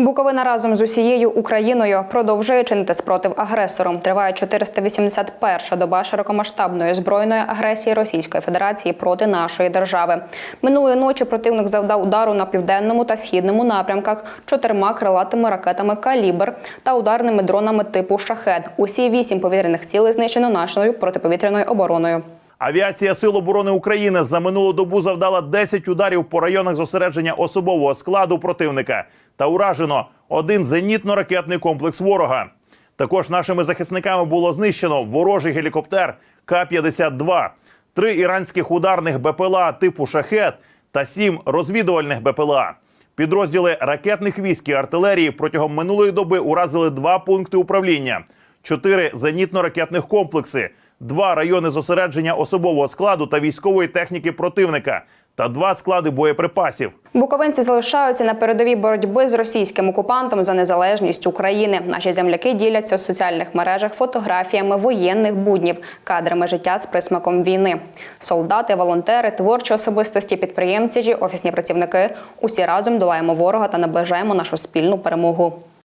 Буковина разом з усією Україною продовжує чинити спротив агресорам. Триває 481-ша доба широкомасштабної збройної агресії Російської Федерації проти нашої держави. Минулої ночі противник завдав удару на південному та східному напрямках чотирма крилатими ракетами Калібр та ударними дронами типу Шахет. Усі вісім повітряних цілей знищено нашою протиповітряною обороною. Авіація Сил оборони України за минулу добу завдала 10 ударів по районах зосередження особового складу противника та уражено один зенітно-ракетний комплекс ворога. Також нашими захисниками було знищено ворожий гелікоптер К-52, три іранських ударних БПЛА типу Шахет та сім розвідувальних БПЛА. Підрозділи ракетних військ і артилерії протягом минулої доби уразили два пункти управління, чотири зенітно-ракетних комплекси, два райони зосередження особового складу та військової техніки противника та два склади боєприпасів. Буковинці залишаються на передовій боротьби з російським окупантом за незалежність України. Наші земляки діляться у соціальних мережах фотографіями воєнних буднів, кадрами життя з присмаком війни. Солдати, волонтери, творчі особистості, підприємці офісні працівники усі разом долаємо ворога та наближаємо нашу спільну перемогу.